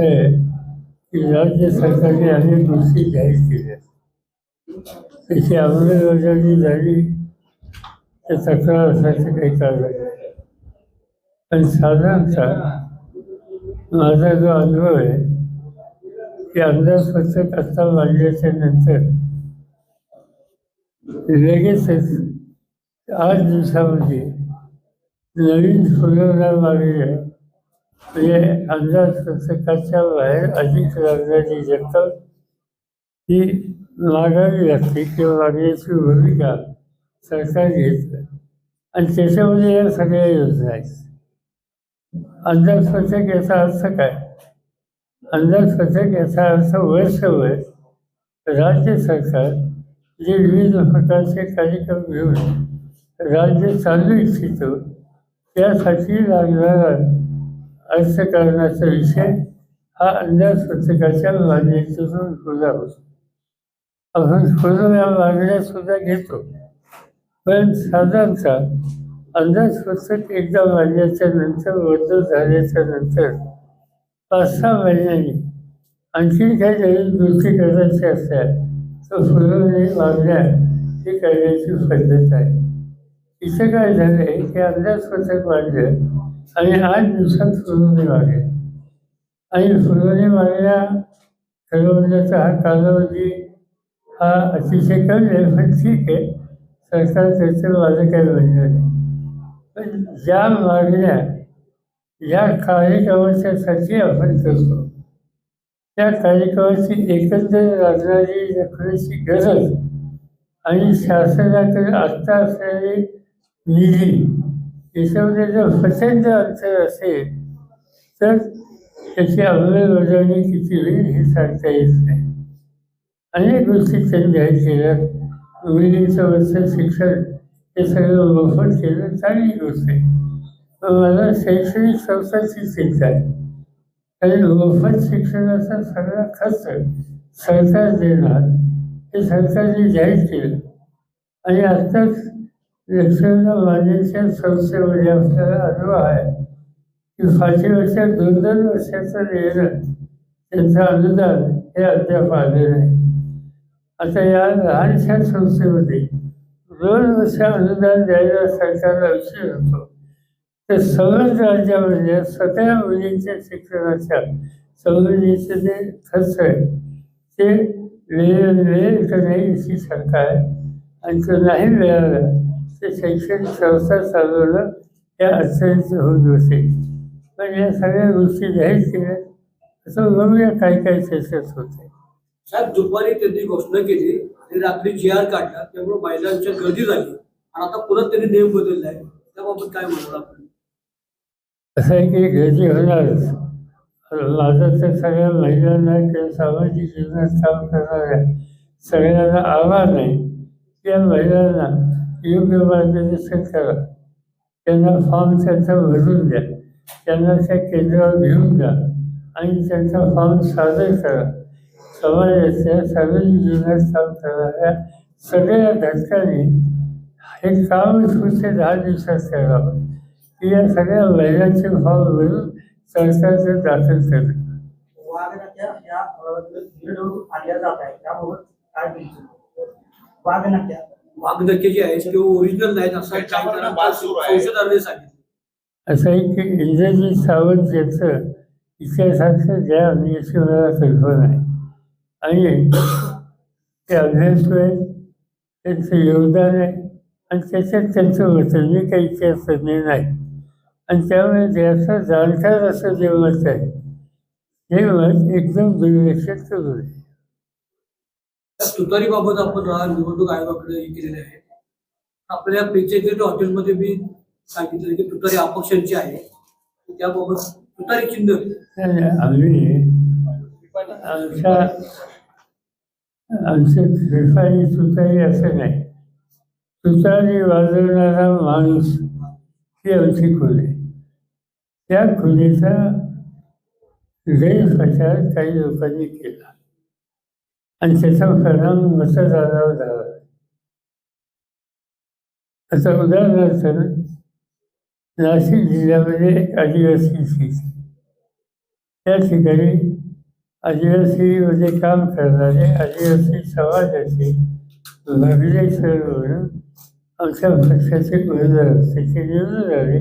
आहे की राज्य सरकारने अनेक गोष्टी जाहीर केल्या. त्याची अंमलबजावणी झाली तर तक्रार असायचं काही कारण आणि पण साधारणतः माझा जो अनुभव आहे की अंदाजपत्रक स्वच्छ कस्ता नंतर लगेचच आठ दिवसामध्ये नवीन फुलवणार मागल्या म्हणजे अंदाज बाहेर अधिक लागणारी रक्कम ही? मागावी लागते किंवा मागण्याची भूमिका सरकार घेतं आणि त्याच्यामध्ये या सगळ्या योजना आहेत अंदाजपत्रक याचा अर्थ काय अंदाजपत्रक याचा अर्थ वर्षभर राज्य सरकार जे विविध प्रकारचे कार्यक्रम घेऊन राज्य चालू इच्छितो त्यासाठी लागणारा अर्थकारणाचा विषय हा अंदाजपत्रकाच्या मान्यतेतून खुला होतो. आपण खुलं या मागण्या सुद्धा घेतो. पण साधारणतः अंदाजपत्रक एकदा मांडल्याच्या नंतर बदल झाल्याच्यानंतर पाच सहा महिन्यांनी आणखी काही नवीन गोष्टी करायच्या असल्या तर फुलवणे मागण्या ही करण्याची पद्धत आहे. इथं काय झालं आहे की अंदाजपत्रक मांडलं आणि आठ दिवसात फुलवणे मागल्या आणि फुलवणे मागण्या ठरवण्याचा हा कालावधी हा अतिशय कमी आहे पण ठीक आहे. सरकार त्याचं माझं काही म्हणणं नाही. पण ज्या मागण्या या कार्यक्रमाच्यासाठी आपण करतो. त्या कार्यक्रमाची एकंदर लागणारी रखण्याची गरज आणि शासनाकडे आत्ता असलेली निधी याच्यामध्ये जर प्रचंड अंतर असेल तर त्याची अंमलबजावणी किती होईल हे सांगता येत नाही. अनेक गोष्टी त्यांनी जाहीर केल्या. मुलींचं वर्ष शिक्षण हे सगळं मोफत केलं. चांगली गोष्ट आहे. पण मला शैक्षणिक संस्थाची चिंता आहे. कारण मोफत शिक्षणाचा सगळा खर्च सरकार देणार हे सरकारने जाहीर केलं. आणि आत्ताच लक्षणा मान्याच्या संस्थेमध्ये म्हणजे आपल्याला अनुभव आहे. की फाशी वर्षात दोन दोन वर्षाचं लिहिणं त्यांचं अनुदान हे अद्याप आले नाही. आता या लहानशा संस्थेमध्ये दोन वर्ष अनुदान द्यायला सरकारला विषय होतो. तर समज राज्यामध्ये सगळ्या मुलींच्या शिक्षणाच्या संबंधीचे जे खर्च आहे. ते वेळ वेळ का नाही अशी शंका आहे आणि तो नाही मिळाला. ते शैक्षणिक संस्था चालवणं या अडचणीचं होत होते पण या सगळ्या गोष्टी जाहीर केल्या असं बघूया काय काय त्याच्यात होते साहेब दुपारी त्यांनी घोषणा केली आणि रात्री जी आर काढला त्यामुळे महिलांच्या गर्दी झाली. आणि आता पुन्हा त्यांनी नियम बदललाय त्याबाबत काय म्हणाल आपण? असं आहे की गर्दी होणारच. माझं तर सगळ्या महिलांना किंवा सामाजिक जीवनात काम करणाऱ्या सगळ्यांना आव्हान आहे. की या महिलांना योग्य मार्गदर्शन करा त्यांना फॉर्म त्यांचा भरून द्या. त्यांना त्या केंद्रावर घेऊन जा आणि त्यांचा फॉर्म सादर करा. समाजाच्या सार्वजनिक जीवनात काम करणाऱ्या सगळ्या घटकांनी हे काम पुढचे दहा दिवसात करावं. की या सगळ्या महिलांचे फॉर्म भरून सरकारचं दाखल करणं वाघनख्या वाघनखे जे आहेत किंवा ओरिजिनल नाहीत असं संशोधनाने सांगितलं. असं आहे की इंद्रजीत सावंत यांचं इतिहासाचं ज्ञान याची मला कल्पना आहे. आणि ते अभ्यासू आहेत त्यांचं योगदान आहे आणि त्याच्यात त्यांचं वचन मी काही इतिहास तज्ञ नाही. आणि त्यामुळे त्याचं जाणकार असं जे मत आहे हे मत एकदम दुर्लक्षित करू नये तुतारी बाबत आपण निवडणूक आयोगाकडे हे केलेले आहे. आपल्या पेचेगेट हॉटेलमध्ये मी सांगितलं की तुतारी अपक्षांची आहे. त्याबाबत तुतारी चिन्ह. आम्ही आमच्या तुतारी असं नाही. तुतारी वाजवणारा माणूस ही आमची खोली. आहे त्या खोलीचा गैरप्रचार काही लोकांनी केला. आणि त्याचा परिणाम मतदारावर झाला. आता उदाहरणार्थ नाशिक जिल्ह्यामध्ये एक आदिवासी सीट त्या ठिकाणी आदिवासीमध्ये काम करणारे आदिवासी समाजाचे भागलेश्वर म्हणून आमच्या पक्षाचे उमेदवार त्याचे निवडून आले.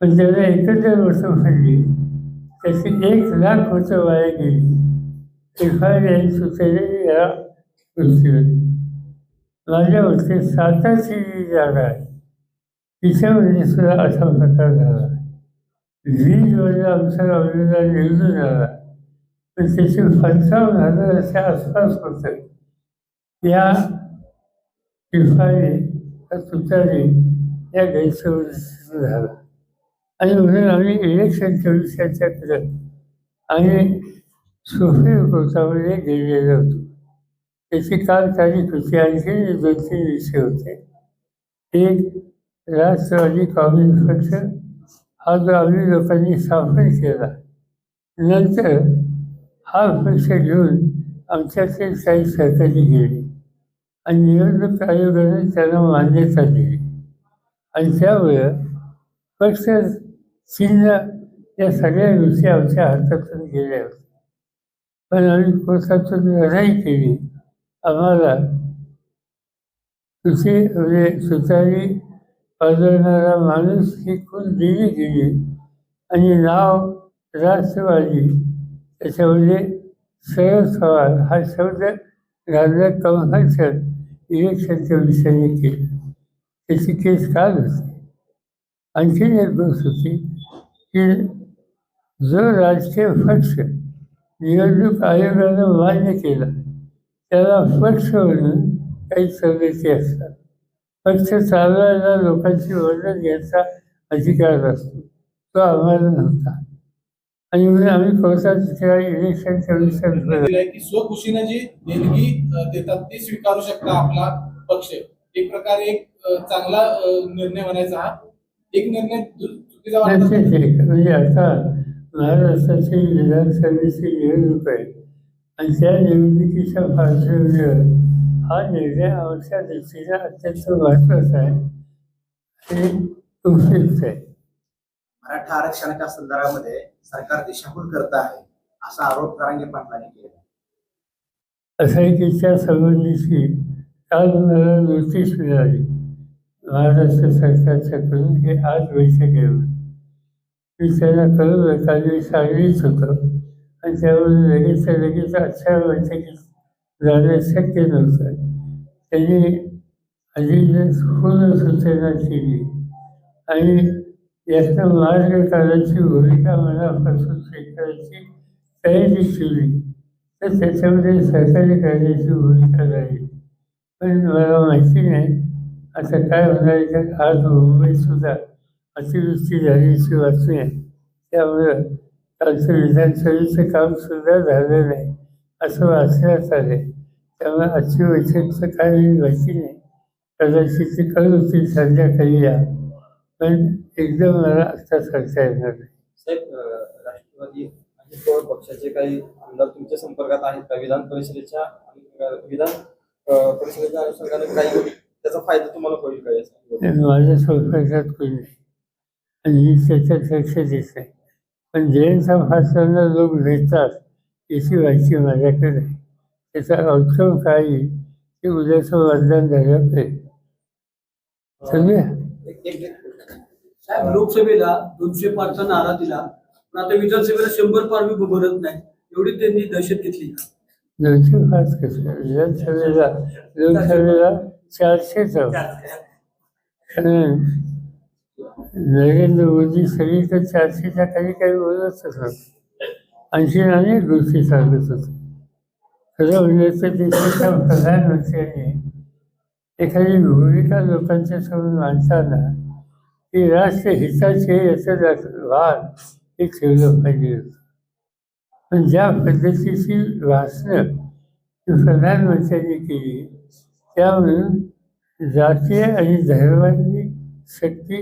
पण त्याला एकंदर वर्ष भरली म्हणजे त्याची एक लाख होतं वाया गेली. एफ आय एन सुचले या पृथ्वीवर माझ्या मते साताची जी जागा आहे तिच्यामध्ये सुद्धा असा प्रकार झाला. वीजमध्ये आमचा उमेदवार निर्णय झाला. पण त्याचे पंचावन्न हजाराच्या आसपास होतं. या टिफाने या तुतारी या गैरसमज झाला. आणि म्हणून आम्ही इलेक्शन चोवीसच्या करत. आणि सुप्रीम कोर्टामध्ये गेलेला होतो. त्याची काल काही कृती आणखी दोन तीन विषय होते. एक राष्ट्रवादी काँग्रेस पक्ष हा जो आम्ही लोकांनी स्थापन केला. नंतर हा पक्ष घेऊन आमच्याकडे काही सहकारी गेले आणि निवडणूक आयोगाने त्यांना मान्यता दिली. आणि त्यामुळं पक्ष चिन्ह या सगळ्या गोष्टी आमच्या हातातून गेल्या होत्या. पण आम्ही कोर्टातून लढाई केली. आम्हाला तुझे म्हणजे सुतारी पाजवणारा माणूस ही खून दिली गेली. आणि नाव राष्ट्रवादी त्याच्यामध्ये शरद पवार हा शब्द राजा कमहर्षद इलेक्शनच्या विषयाने केली. त्याची केस काल होती. आणखीन एक गोष्ट होती की जो राजकीय पक्ष निवडणूक आयोगानं मान्य केला. त्याला पक्ष म्हणून काही सवलती असतात. पक्ष चालवायला लोकांची वर्णन घ्यायचा अधिकार असतो. तो आम्हाला नव्हता. आणि म्हणून आम्ही कोर्टात इलेक्शनच्या विषयात दिलंय की स्वखुशीनं जी देणगी देतात ती स्वीकारू शकता आपला पक्ष. एक प्रकारे एक चांगला निर्णय म्हणायचा हा. एक निर्णय चुकीचा म्हणजे आता महाराष्ट्राची विधानसभेची निवडणूक आहे. आणि त्या निवडणुकीच्या पार्श्वभूमीवर हा निर्णय आमच्या दृष्टीने अत्यंत महत्त्वाचा आहे. आणि उपयुक्त आहे मराठा आरक्षणाच्या संदर्भामध्ये सरकार दिशाभूल करत आहे असा आरोप करांगे पाटलांनी केला. असायकीच्या संबंधीची काल मला नोटीस मिळाली महाराष्ट्र सरकारच्याकडून हे आज बैठक येऊन मी त्यांना कळवलं काल मी होतं. आणि त्यावरून लगेच लगेच अच्छा बैठकीत जाणं शक्य नव्हतं. त्यांनी आधी पूर्ण सूचना केली. आणि यातनं मार्ग काढायची भूमिका मनापासून स्वीकारायची तयारी केली. तर त्याच्यामध्ये सहकार्य करण्याची भूमिका राहील. पण मला माहिती नाही आता काय होणार आहे आज मुंबईसुद्धा अतिवृष्टी झाल्याची बातमी आहे. त्यामुळं कालचं विधानसभेचं काम सुद्धा झालं नाही असं वाचण्यात आलं. त्यामुळे आजची बैठकचं काय होईल माहिती नाही. कदाचित ते कळू होतील संध्याकाळी या. पण एकदम मला आत्ता सांगता येणार नाही. साहेब राष्ट्रवादी पक्षाचे काही आमदार तुमच्या संपर्कात आहेत का? विधान परिषदेच्या विधान परिषदेच्या अनुषंगाने काही त्याचा फायदा तुम्हाला होईल का माझ्या संपर्कात कोणी नाही. आणि मी त्याच्यात लक्ष देत नाही पण जयंत भाषणाला लोक भेटतात याची माहिती माझ्याकडे आहे. त्याचा आउटकम काय येईल ते उद्याचं मतदान झालं पाहिजे समजा लोकसभेला दोनशे पारचा नारा दिला पण आता विधानसभेला शंभर पार बी भरत नाही. एवढी त्यांनी दहशत घेतली. दोनशे पाच कसं विधानसभेला लोकसभेला नरेंद्र मोदी सगळीकडे चारशेच्या काही काही बोलतच असतात आणखी अनेक गोष्टी सांगत होते खरं म्हणजे तर देशाच्या प्रधानमंत्र्यांनी एखादी भूमिका लोकांच्या समोर मांडताना ती राष्ट्रहिताचे याचं वाद भान हे ठेवलं पाहिजे होतं पण ज्या पद्धतीची भाषणं प्रधानमंत्र्यांनी केली त्यामुळे जातीय आणि धर्माची शक्ती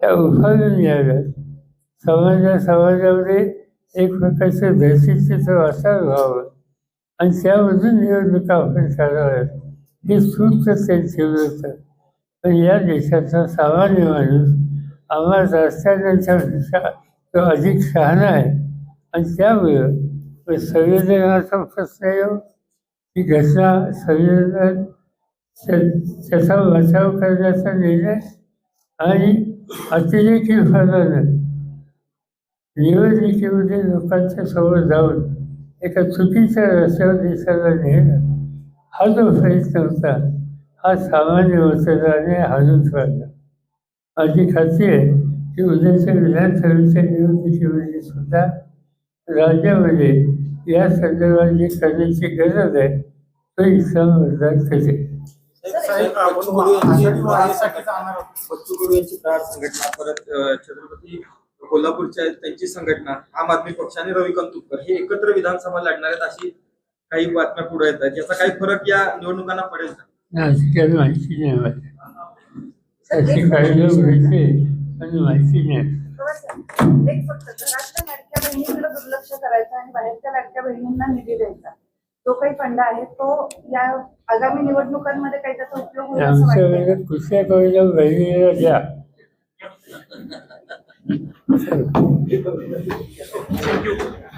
त्या उभारून याव्यात समाजा समाजामध्ये एक प्रकारचं दहशतीचं वातावरण व्हावं. आणि त्यामधून निवडणुका आपण काढाव्यात. हे सूत्र त्यांची ठेवलं होतं. पण या देशाचा सामान्य माणूस आम्हाला रस्त्याच्या पेक्षा तो अधिक शहाणा आहे. आणि त्यामुळं संवेदनाचा प्रश्न येऊ हो. ही. घटना संवेदन त्याचा बचाव करण्याचा निर्णय आणि अतिरेकी फलानं निवडणुकीमध्ये लोकांच्या समोर जाऊन एका चुकीच्या रस्त्यावर देशाला नेणं हा जो प्रयत्न होता हा सामान्य मतदाराने हाणून सोडला माझी खात्री आहे की उद्याच्या विधानसभेच्या निवडणुकीमध्ये सुद्धा राज्यामध्ये या संदर्भात जी करण्याची गरज आहे तो इस्लाम मतदान करेल बच्चू कडू यांची बच्चू कडू यांची प्रहार संघटना परत अ, छत्रपती कोल्हापूरच्या आहेत त्यांची संघटना आम आदमी पक्ष आणि रविकांत तुपकर हे एकत्र विधानसभा लढणार आहेत अशी काही बातम्या पुढे येतात. याचा काही फरक या निवडणुकांना पडेल का? माहिती नाही मला त्याची काही लोक भेटले पण माहिती नाही एक फक्त घरातल्या लाडक्या बहिणीकडे दुर्लक्ष करायचं आणि बाहेरच्या लाडक्या बहिणींना निधी द्यायचा. जो काही फंड आहे तो या आगामी निवडणुकांमध्ये काही त्याचा उपयोग होईल असं आमच्या वाटतंय वेळेला कुठल्या कवीला बहिणीला द्या Thank you.